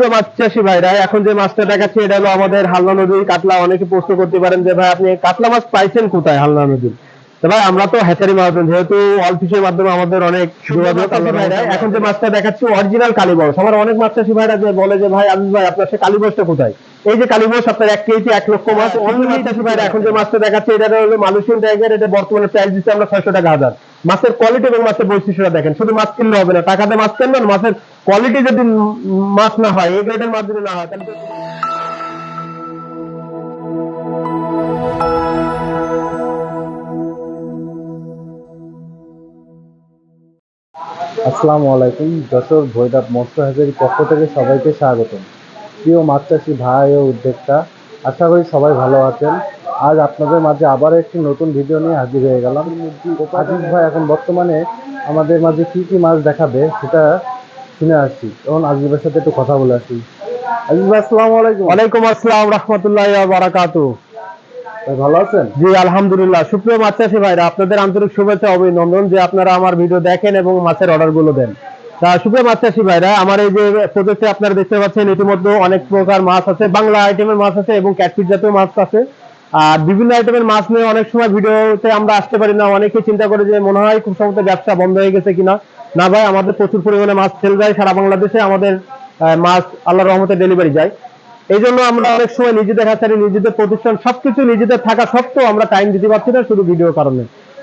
তো মাছ চাষি ভাইরা এখন যে মাছটা দেখাচ্ছি এটা হলো আমাদের হালনা নদীর কাতলা অনেকে প্রশ্ন করতে পারেন যে ভাই আপনি কাতলা মাছ পাইছেন কোথায় হালনা নদীর ভাই আমরা তো হ্যাচারি মাছ যেহেতু অল ফিশের মাধ্যমে আমাদের অনেক যোগাযোগ এখন যে মাছটা দেখাচ্ছি অরিজিনাল কালীবস। আমার অনেক মাছ চাষি ভাইরা যে বলে যে ভাই আজিজ ভাই আপনার সে কালীবসটা কোথায়? এই যে কালীবস আপনার এক কেজি এক লক্ষ মাছ। অন্য মাছ চাষি ভাইরা এখন যে মাছটা দেখাচ্ছে এটা হলো মালয়েশিয়ান টাইগার এটা বর্তমানে প্রাইস দিচ্ছে আমরা ছয়শো টাকা হাজার। মাছের কোয়ালিটি এবং মাছের বৈশিষ্ট্যটা দেখেন। শুধু মাছ কিনলে হবে না, টাকাতে মাছ কিনবেন, মাছের কোয়ালিটি যদি মাছ না হয়, এই গ্রেডের মাছ যদি না হয়, তাহলে আসসালামু আলাইকুম, যশোর ভৈরব মৎস্য হাজারির পক্ষ থেকে সবাইকে স্বাগতম। প্রিয় মাছ চাষি ভাই ও উদ্যোক্তা, আশা করি সবাই ভালো আছেন। আজ আপনাদের মাঝে আবার একটি নতুন ভিডিও নিয়ে হাজির হয়ে গেলাম। আজিজ ভাই এখন বর্তমানে আমাদের মাঝে কি কি মাছ দেখাবে সেটা শুনে আসছি। এবং আজিজ ভাইয়ের সাথে একটু কথা বলে আসি। আজিজ ভাই আসসালামু আলাইকুম। ওয়ালাইকুম আসসালাম রহমতুল্লাহ বারাকাতু ভালো আছেন? জি আলহামদুলিল্লাহ। সুপ্রিয় মাছ চাষি ভাইরা আপনাদের আন্তরিক শুভেচ্ছা অভিনন্দন যে আপনারা আমার ভিডিও দেখেন এবং মাছের অর্ডারগুলো দেন। তা সুপ্রিয় মাছ চাষি ভাইরা আমার এই যে প্রজেক্টে আপনারা দেখতে পাচ্ছেন ইতিমধ্যে অনেক প্রকার মাছ আছে বাংলা আইটেমের মাছ আছে এবং ক্যাটফিট জাতীয় মাছ আছে। আর বিভিন্ন আইটেমের মাছ নিয়ে অনেক সময় ভিডিওতে আমরা আসতে পারি না। অনেকে চিন্তা করে যে মনে হয় খুব সম্ভবত ব্যবসা বন্ধ হয়ে গেছে কিনা। না ভাই, আমাদের প্রচুর পরিমাণে মাছ সেল যায় সারা বাংলাদেশে। আমাদের মাছ আল্লাহর রহমতে ডেলিভারি যায়। এই জন্য আমরা অনেক সময় নিজেদের হাতারে নিজেদের প্রতিষ্ঠান সবকিছু নিজেদের থাকা সত্ত্বেও আমরা টাইম দিতে পারছি না শুধু ভিডিওর কারণে।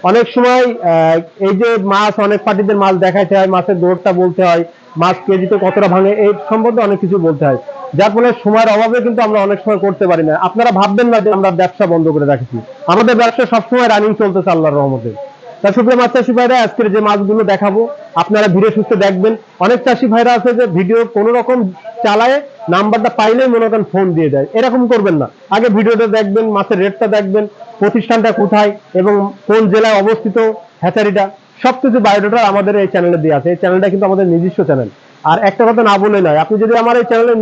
অনেক সময় এই যে মাছ, অনেক পার্টিদের মাছ দেখাইতে হয়, মাছের দৌড়টা বলতে হয়, মাছ কেজিতে কতটা ভাঙে, এই সম্বন্ধে অনেক কিছু বলতে হয়। যার ফলে সময়ের অভাবে কিন্তু আমরা অনেক সময় করতে পারি না। আপনারা ভাববেন না যে আমরা ব্যবসা বন্ধ করে রাখছি। আমাদের ব্যবসা সবসময় রানিং চলতেছে আল্লাহর রহমতে। তা সুপ্রিয় মাছ চাষি ভাইরা, আজকের যে মাছগুলো দেখাবো, আপনারা ধীরে সুস্থে দেখবেন। অনেক চাষি ভাইরা আছে যে ভিডিও কোনো রকম চালায়, নাম্বারটা পাইলেই মনে করেন ফোন দিয়ে দেয়। এরকম করবেন না। আগে ভিডিওটা দেখবেন, মাছের রেটটা দেখবেন, প্রতিষ্ঠানটা কোথায় এবং কোন জেলায় অবস্থিত হ্যাচারিটা সবকিছু বায়োডাটা আমাদের এই চ্যানেলে দেওয়া আছে। এই চ্যানেলটা কিন্তু আমাদের নিজস্ব চ্যানেল আর একটা কথা না বলে নয় আপনি যদি আমার এই চ্যানেলে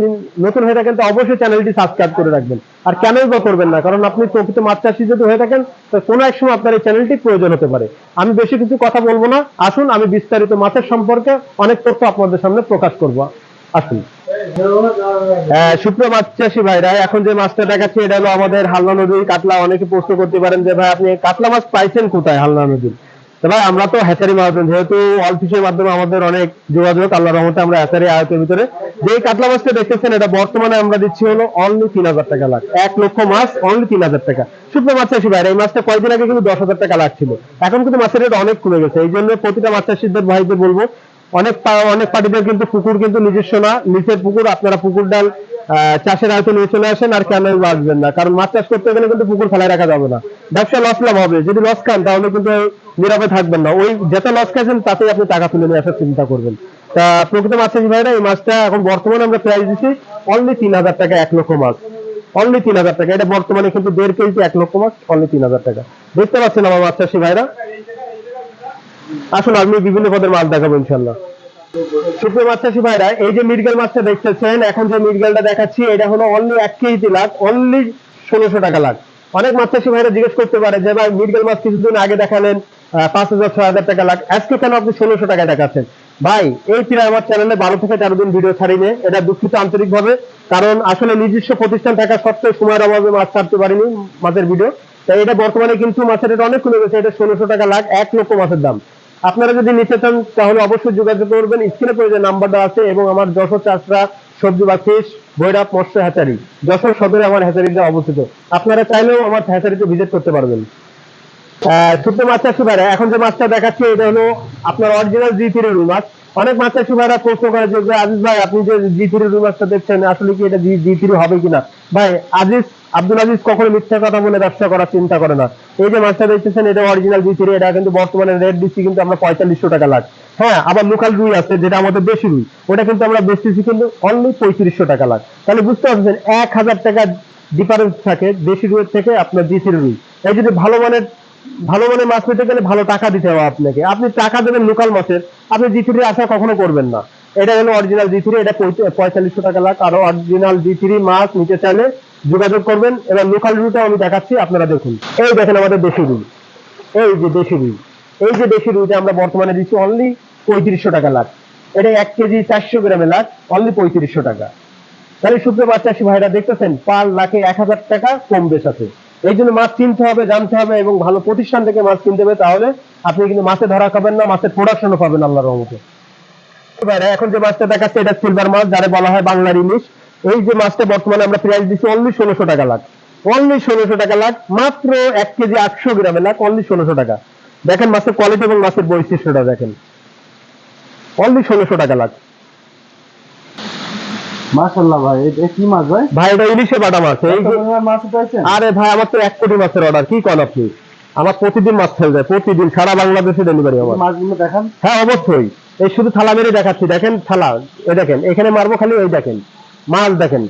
নতুন হয়ে থাকেন তো অবশ্যই চ্যানেলটি সাবস্ক্রাইব করে রাখবেন। আর কেনই বা করবেন না কারণ আপনি প্রকৃত মাছ চাষি যদি হয়ে থাকেন তো কোনো এক সময় আপনার এই চ্যানেলটি প্রয়োজন হতে পারে। আমি বেশি কিছু কথা বলব না। আসুন আমি বিস্তারিত মাছের সম্পর্কে অনেক তথ্য আপনাদের সামনে প্রকাশ করব। আসুন। হ্যাঁ, সুপ্রিয় মাছ চাষি ভাইরা এখন যে মাছটা দেখাচ্ছি এটা হলো আমাদের হালনা নদীর কাতলা অনেকে প্রশ্ন করতে পারেন যে ভাই আপনি কাতলা মাছ পাইছেন কোথায় হালনা নদীর? ভাই, আমরা তো হ্যাচারি মাছ যেহেতু অল ফিশের মাধ্যমে আমাদের অনেক যোগাযোগ আল্লাহ রহমতে আমরা হ্যাচারি আয়তের ভিতরে যে কাতলা মাছটা দেখতেছেন, এটা বর্তমানে আমরা দিচ্ছি হলো অনলি তিন হাজার টাকা লাখ। এক লক্ষ মাছ অনলি তিন হাজার টাকা। সুপ্রিয় মাছ চাষি ভাইরা, এই মাছটা কয়েকদিন আগে কিন্তু দশ হাজার টাকা লাগছিল এখন কিন্তু মাছের রেট অনেক কমে গেছে। এই জন্য প্রতিটা মাছ চাষিদের ভাইদের বলব, অনেক অনেক পার্টিদের কিন্তু পুকুর কিন্তু নিজস্ব না। নিচের পুকুর, আপনারা পুকুর ডাল চাষের আয়তে নিয়ে চলে আসেন আর কেন বাঁচবেন না। কারণ মাছ চাষ করতে গেলে কিন্তু পুকুর ফেলায় রাখা যাবে না। ব্যবসা লস লাভ হবে। যদি লস খান, তাহলে কিন্তু নীরবে থাকবেন না। ওই যত লস খাইছেন, তাতেই আপনি টাকা তুলে নিয়ে আসার চিন্তা করবেন। তা প্রকৃত মাছ চাষি ভাইরা, এই মাছটা এখন বর্তমানে আমরা প্রাইস দিচ্ছি অনলি তিন হাজার টাকা, এক লক্ষ মাছ। অনলি তিন হাজার টাকা। এটা বর্তমানে কিন্তু দেড় কেজি, এক লক্ষ মাছ অনলি তিন হাজার টাকা। দেখতে পাচ্ছেন আমার মাছ চাষি ভাইরা? আসুন আপনি বিভিন্ন পদের মাছ দেখাবো ইনশাল্লাহ সুপ্রিয় মাছ চাষি ভাইরা, এই যে মিরগেল মাছটা দেখতেছেন, এখন যে মিরগেলটা দেখাচ্ছি, এটা হলো অনলি এক কেজি লাখ অনলি ষোলোশো টাকা লাখ। অনেক মাছ চাষি ভাইরা জিজ্ঞেস করতে পারে যে, ভাই মিরগেল মাছ কিছুদিন আগে দেখালেন পাঁচ হাজার, ছয় হাজার টাকা লাখ। আজকে কেন আপনি ষোলোশো টাকা দেখাচ্ছেন? ভাই, এই প্রায় আমার চ্যানেলে বারো থেকে তেরো দিন ভিডিও ছাড়িনি। এটা দুঃখিত আন্তরিক ভাবে কারণ আসলে নিজস্ব প্রতিষ্ঠান থাকা সত্ত্বেও সময়ের অভাবে মাছ ছাড়তে পারিনি মাছের ভিডিও তাই এটা বর্তমানে কিন্তু মাছের রেট অনেক কমে গেছে, এটা ষোলোশো টাকা লাখ, এক লক্ষ মাছের দাম। আপনারা যদি নিতে চান, তাহলে অবশ্যই যোগাযোগ করবেন। স্ক্রিনে পরে যে নাম্বারটা আছে এবং আমার যশোর চাষরা সবজি বা ফিশ ভৈরব মৎস্য হ্যাচারি, যশোর সদরে আমার হ্যাচারিটা অবস্থিত। আপনারা চাইলেও আমার হ্যাচারিতে ভিজিট করতে পারবেন। ছোট্ট মাছ চাষি ভাইরা, এখন যে মাছটা দেখাচ্ছি, এটা হলো আপনার অরিজিনাল জি থ্রি রুই মাছ। অনেক মাছ চাষি ভাইরা প্রশ্ন করে যে আজিজ ভাই, আপনি যে জি থ্রি রুই মাছটা দেখছেন, আসলে কি এটা জি থ্রি হবে কিনা? ভাই, আজিজ আব্দুল আজিজ কখনো মিথ্যা কথা বলে ব্যবসা করার চিন্তা করে না। এই যে মাছটা দেখতেছেন, এটা অরিজিনাল থ্রি এটা কিন্তু বর্তমানে রেট দিচ্ছি কিন্তু আমরা পঁয়তাল্লিশশো টাকা লাখ। হ্যাঁ আবার লোকাল রুই আছে, যেটা আমাদের দেশি রুই। ওটা কিন্তু আমরা বেচতেছি কিন্তু অনলি পঁয়ত্রিশশো টাকা লাখ। তাহলে বুঝতে পারছেন, এক হাজার টাকা ডিফারেন্স থাকে দেশি রুইয়ের থেকে আপনার থ্রি রুই। এই যদি ভালো মানের ভালো মানের মাছ পেতে গেলে ভালো টাকা দিতে হবে আপনাকে। আপনি টাকা দেবেন লোকাল মাছের, আপনি জি থ্রি আশা কখনো করবেন না। এটা হলো অরিজিনাল জি থ্রি এটা পঁয়ত- পঁয়তাল্লিশশো টাকা লাখ। আর অরিজিনাল জি থ্রি মাছ নিতে চাইলে যোগাযোগ করবেন। এবার লোকাল রুইটা আমি দেখাচ্ছি, আপনারা দেখুন। এই দেখেন আমাদের দেশি রুই এই যে দেশি রুই এই যে দেশি রুইটা আমরা বর্তমানে দিচ্ছি অনলি পঁয়ত্রিশশো টাকা লাখ। এটা এক কেজি চারশো গ্রামে লাখ অনলি পঁয়ত্রিশশো টাকা। তাহলে মাছ চাষি ভাইরা, দেখতেছেন, পার লাখে এক হাজার টাকা কম বেশ আছে। এই জন্য মাছ কিনতে হবে, জানতে হবে এবং ভালো প্রতিষ্ঠান থেকে মাছ কিনতে হবে, তাহলে আপনি কিন্তু মাছে ধরা খাবেন না, মাছের প্রোডাকশনও পাবেন আল্লাহর রহমতে। এখন যে মাছটা দেখাচ্ছে, এটা সিলভার মাছ, যারা বলা হয় বাংলার ইলিশ। এই যে মাছটা বর্তমানে আমরা প্রাইস দিচ্ছি অনলি ষোলোশো টাকা লাখ। অনলি ষোলোশো টাকা লাখ মাত্র এক কেজি আটশো গ্রামে লাখ অনলি ষোলোশো টাকা। দেখেন মাছের কোয়ালিটি এবং মাছের বৈশিষ্ট্যটা দেখেন। অনলি ষোলোশো টাকা লাখ। মাশাল্লাহ ভাই এটা কি মাছ ভাই? ভাই এটা ইলিশে বাটা মাছ। এই কত মাছ উঠাইছেন? আরে ভাই আমার তো এক কোটি মাছের অর্ডার কি কন আপনি? আমার প্রতিদিন মাছ ফেল যায় প্রতিদিন সারা বাংলাদেশে ডেলিভারি আমার। মাছগুলো দেখান। হ্যাঁ অবশ্যই। এই শুধু থালা মেরে দেখাচ্ছি দেখেন থালা দেখেন এখানে মারবো খালি এই দেখেন। মাছ দেখেন।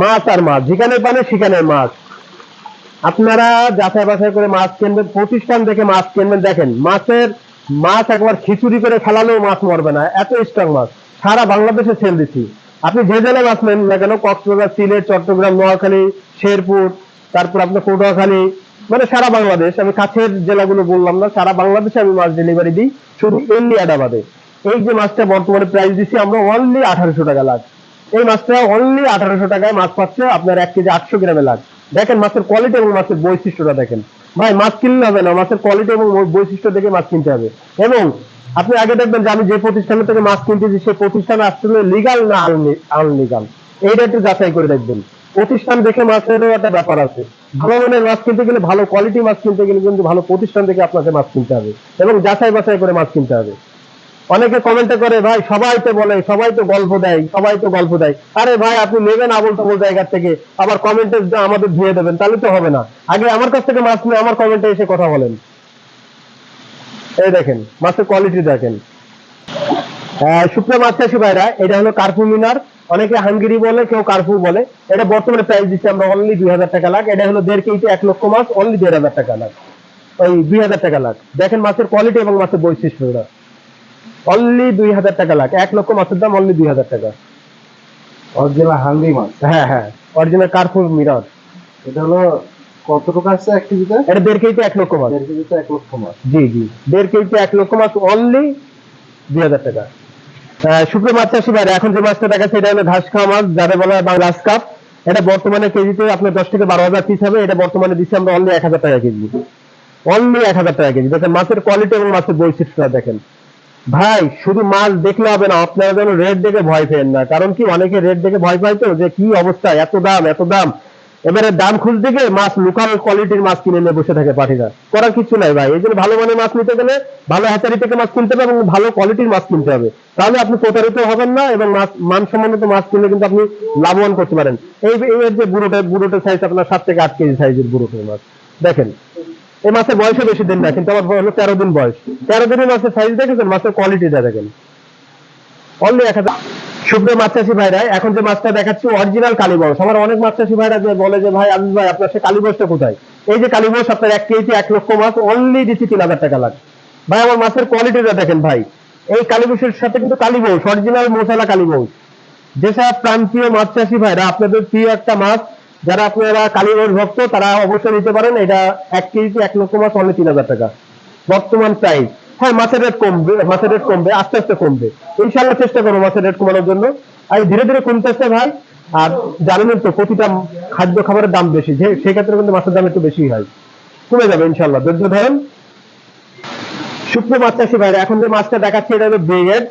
মাছ আর মাছ, যেখানে পানে সেখানে মাছ। আপনারা যাচাই বাছাই করে মাছ কিনবেন, প্রতিষ্ঠান দেখে মাছ কিনবেন, দেখেন। মাছের মাছ একবার খিচুড়ি করে ফেলালেও মাছ মরবে না, এত স্ট্রং মাছ। সারা বাংলাদেশে সেল দিচ্ছি। আপনি যে জেলায় মাছ নেন না কেন, কক্সবাজার, সিলেট, চট্টগ্রাম, নোয়াখালী, শেরপুর, তারপর আপনার পটুয়াখালী মানে সারা বাংলাদেশ। আমি কাছের জেলাগুলো বললাম না, সারা বাংলাদেশে আমি মাছ ডেলিভারি দিই শুধু ইন্ডিয়াটা বাদে। এই যে মাছটা বর্তমানে প্রাইস দিচ্ছি আমরা অনলি আঠারোশো টাকা লাখ। এই মাছটা অনলি আঠারোশো টাকায় মাছ পাচ্ছে, আপনার এক কেজি আটশো গ্রামে লাখ দেখেন মাছের কোয়ালিটি এবং মাছের বৈশিষ্ট্যটা দেখেন। ভাই, মাছ কিনলে হবে না, মাছের কোয়ালিটি এবং বৈশিষ্ট্য দেখে মাছ কিনতে হবে। এবং আপনি আগে দেখবেন যে আমি যে প্রতিষ্ঠানের থেকে মাছ কিনতেছি, সেই প্রতিষ্ঠান আসলে লিগাল না আনলিগাল এইটা একটু যাচাই করে দেখবেন। প্রতিষ্ঠান দেখে মাছেরও একটা ব্যাপার আছে। ভালো মানের মাছ কিনতে গেলে ভালো কোয়ালিটি মাছ কিনতে গেলে কিন্তু ভালো প্রতিষ্ঠান থেকে আপনাকে মাছ কিনতে হবে। এবং যাচাই বাছাই করে মাছ কিনতে হবে। অনেকে কমেন্টে করে ভাই সবাই তো বলে সবাই তো গল্প দেয় সবাই তো গল্প দেয়। আরে ভাই আপনি নেবেন আবল তাবল জায়গা থেকে আবার কমেন্টে আমাদের ধুয়ে দেবেন তাহলে তো হবে না। আগে আমার কাছ থেকে মাছ নিয়ে আমার কমেন্টে এসে কথা বলেন। এই দেখেন মাছের কোয়ালিটি দেখেন। আহ, শুকনো মাছ চাষি ভাইরা এটা হলো কার্পু মিনার অনেকে হাঙ্গেরি বলে কেউ কার্পু বলে। এটা বর্তমানে প্রাইস দিচ্ছি আমরা অনলি দুই হাজার টাকা লাখ। এটা হলো দেড় কেজি এক লক্ষ মাছ অনলি দেড় হাজার টাকা লাখ। ওই দুই হাজার টাকা লাখ। দেখেন মাছের কোয়ালিটি এবং মাছের বৈশিষ্ট্যটা অনলি দুই হাজার টাকা লাখ এক লক্ষ মাছের দাম অনলি দুই হাজার টাকা। অরিজিনাল হাঙ্গি মাছ? হ্যাঁ হ্যাঁ। অরিজিনাল কার্পুর মিরর এটা হলো কত টাকা আছে এক কেজিতে? এটা দেড় কেজিতে এক লক্ষ মাছ। দেড় কেজিতে এক লক্ষ মাছ। জি জি। দেড় কেজিতে এক লক্ষ মাছ অনলি দুই হাজার টাকা। শুকনো মাছ চাষি ভাইরা এখন যে মাছটা দেখাচ্ছে এটা হলো ঘাস খাওয়া মাছ যারা বলা হয় বাংলা কাপ এটা বর্তমানে কেজিতে আপনার দশ থেকে বারো হাজার পিস হবে। এটা বর্তমানে দিচ্ছি আমরা অনলি এক হাজার টাকা কেজি। অনলি এক হাজার টাকা কেজি। দেখেন মাছের কোয়ালিটি এবং মাছের বৈশিষ্ট্যটা দেখেন। ভাই, শুধু মাছ দেখলে হবে না, আপনারা যেন রেট দেখে ভয় পেন না। কারণ কি, অনেকে রেট দেখে ভয় পায় তো, যে কি অবস্থা, এত দাম এত দাম। এবারে দাম খুঁজতে গিয়ে মাছ লোকাল কোয়ালিটির মাছ কিনে নিয়ে বসে থাকে পাঠিরা করার কিছু নাই ভাই, এই জন্য ভালো মানের মাছ নিতে গেলে ভালো হ্যাচারি থেকে মাছ কিনতে হবে এবং ভালো কোয়ালিটির মাছ কিনতে হবে। তাহলে আপনি প্রতারিত হবেন না এবং মাছ মানসম্মত মাছ কিনলে কিন্তু আপনি লাভবান করতে পারেন। এই যে বুড়োটা বুড়োটা সাইজ আপনার সাত থেকে আট কেজি সাইজের বুড়োটের মাছ। দেখেন এই মাছের বয়সও বেশি দিন না, কিন্তু আমার হলো তেরো দিন বয়স। তেরো দিনের মাছের সাইজ দেখেছেন? মাছের কোয়ালিটিটা দেখেন। অনলি এক হাজার শুকনো মাছ চাষি ভাইরা, এখন যে মাছটা দেখাচ্ছি অরিজিনাল কালীবস আমার অনেক মাছ চাষি ভাইরা যে বলে যে, ভাই আবিস ভাই, আপনার সে কালীবসটা কোথায়? এই যে কালীবস আপনার এক কেজি, এক লক্ষ মাছ অনলি দিচ্ছি তিন হাজার টাকা লাগে ভাই, আমার মাছের কোয়ালিটিটা দেখেন ভাই। এই কালীবসের সাথে কিন্তু কালীবস অরিজিনাল মশলা কালীবস যেসব প্রান্তীয় মাছ চাষি ভাইরা, আপনাদের প্রিয় একটা মাছ যারা আপনারা কালীবস ভক্ত, তারা অবশ্যই নিতে পারেন। এটা এক কেজি, এক লক্ষ মাছ অনলি তিন হাজার টাকা। বর্তমান প্রাইস হ্যাঁ মাছের রেট কমবে, মাছের রেট কমবে, আস্তে আস্তে কমবে। ইনশাল্লাহ চেষ্টা করব মাছের রেট কমানোর জন্য। আর ধীরে ধীরে কমতে কমতেছে ভাই। আর জানেন তো, প্রতিটা খাদ্য খাবারের দাম বেশি। যে, সেক্ষেত্রে কিন্তু মাছের দাম একটু বেশি হয়। কমে যাবে ইনশাল্লাহ ধৈর্য ধরেন। শুকনো মাছ চাষি ভাইরা, এখন যে মাছটা দেখাচ্ছে, এটা হলো ব্রিগেড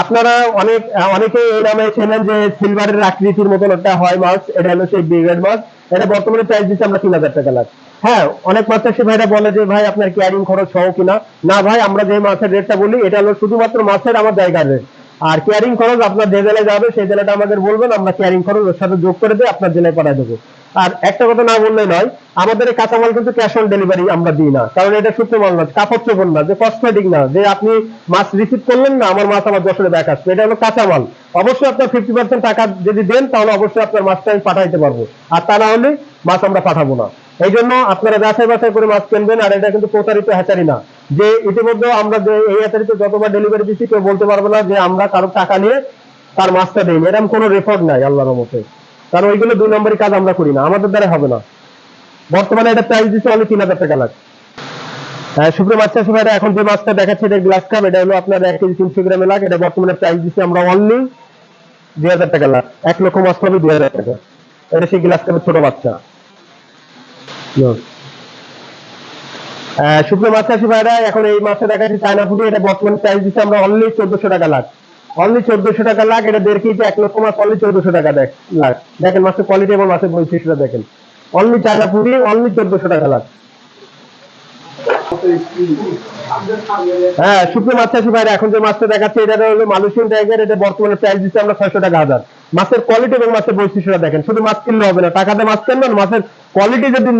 আপনারা অনেক অনেকে এই নামে চেনেন যে সিলভারের আকৃতির মতন একটা হয় মাছ এটা হলো সেই ব্রিগেড মাছ এটা বর্তমানে প্রাইস দিচ্ছে আমরা তিন হাজার টাকা লাখ। হ্যাঁ অনেক মাছ চাষি ভাইরা বলে যে, ভাই, আপনার ক্যারিং খরচ সহ কিনা? না ভাই, আমরা যে মাছের রেটটা বলি, এটা হলো শুধুমাত্র মাছের আমার জায়গার রেট আর ক্যারিং খরচ আপনার যে জেলায় যাবে, সেই জেলাটা আমাদের বলবেন, আমরা ক্যারিং খরচ ওর সাথে যোগ করে দিয়ে আপনার জেলায় পাঠিয়ে দেবো। আর একটা কথা না বললে নয়, আমাদের এই কাঁচামাল কিন্তু ক্যাশ অন ডেলিভারি আমরা দিই না। কারণ এটা শুকনো মাল না কাপড় চোপড় না, যে কসমেটিক না, যে আপনি মাছ রিসিভ করলেন না, আমার মাছ আমার যশোরে ব্যাক আসবে। এটা হলো কাঁচামাল। অবশ্যই আপনার ফিফটি পার্সেন্ট টাকা যদি দেন, তাহলে অবশ্যই আপনার মাছটা আমি পাঠাইতে পারব। আর তা না হলে মাছ আমরা পাঠাবো না। এই জন্য আপনারা যাচাই বাছাই করে মাছ কিনবেন, আর এটা কিন্তু প্রতারিত হ্যাচারি না। যে ইতিমধ্যে আমরা যে এই হ্যাচারিতে যতবার ডেলিভারি দিচ্ছি কেউ বলতে পারবে না যে আমরা কারও টাকা নিয়ে তার মাছটা দিইনি। এরকম কোনো রেকর্ড নাই, আল্লাহর মতে কারণ ওইগুলো দুই নম্বরই কাজ আমরা করি না, আমাদের দ্বারা হবে না। বর্তমানে এটা প্রাইস দিচ্ছে অনলি তিন হাজার টাকা লাখ। হ্যাঁ শুক্র মাছ চাষি ভাইরা এখন যে মাছটা দেখাচ্ছে, এটা গ্লাস কাপ এটা হলো আপনার এক কেজি তিনশো গ্রামে লাখ, এটা বর্তমানে প্রাইস দিচ্ছি আমরা অনলি দুই হাজার টাকা লাখ, এক লক্ষ মাছ পাবে দুই হাজার টাকা। এটা সেই গ্লাস কাপের ছোট বাচ্চা। শুকনো মাছ চাষি এখন এই মাছটা দেখাচ্ছি চায়না ফুটি এটা বর্তমানে প্রাইস দিচ্ছে আমরা অনলি চোদ্দশো টাকা লাখ। অনলি চোদ্দশো টাকা লাখ এটা দেড় কেজি এক লক্ষ মাছ অনলি চোদ্দশো টাকা দেখ লাখ দেখেন মাছের কোয়ালিটি এবং মাছের বৈশিষ্ট্যটা দেখেন। অনলি চায়না ফুটি অনলি চোদ্দশো টাকা লাখ হ্যাঁ শুকনো মাছ চাষি ভাইরা, এখন যে মাছটা দেখাচ্ছে, এটা হলো মালয়েশিয়ান টাইগার এটা বর্তমানে প্রাইস দিচ্ছে আমরা ছয়শো টাকা হাজার। মাছের কোয়ালিটি এবং মাছের বৈশিষ্ট্যটা দেখেন, শুধু মাছ কিনলে হবে না, টাকাতে মাছ কিনবেন, মাছের কোয়ালিটি যদি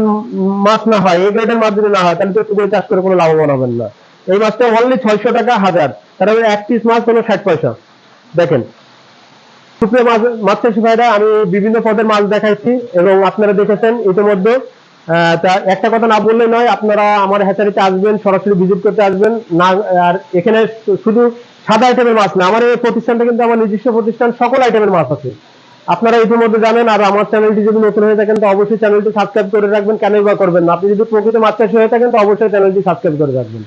মাছ না হয় এই গ্রেডের মাছ যদি না হয়, তাহলে তো চাষ করে কোনো লাভবান হবেন না। এই মাছটা অনলি ছয়শো টাকা হাজার। তাহলে এক পিস মাছ হলো ষাট পয়সা। দেখেন। সুপ্রিয় মাছ মাছ চাষি ভাইরা, আমি বিভিন্ন পদের মাছ দেখাইছি এবং আপনারা দেখেছেন ইতিমধ্যে তা একটা কথা না বললে নয়, আপনারা আমার হ্যাচারিতে আসবেন, সরাসরি ভিজিট করতে আসবেন। না, আর এখানে শুধু সাদা আইটেমের মাছ না, আমার এই প্রতিষ্ঠানটা কিন্তু আমার নিজস্ব প্রতিষ্ঠান, সকল আইটেমের মাছ আছে। আপনারা ইতিমধ্যে জানেন, আর আমার চ্যানেলটি যদি নতুন হয়ে থাকেন, তো অবশ্যই চ্যানেলটি সাবস্ক্রাইব করে রাখবেন কেন বা করবেন আপনি যদি প্রকৃত মাছ চাষি হয়ে থাকেন, তো অবশ্যই চ্যানেলটি সাবস্ক্রাইব করে রাখবেন।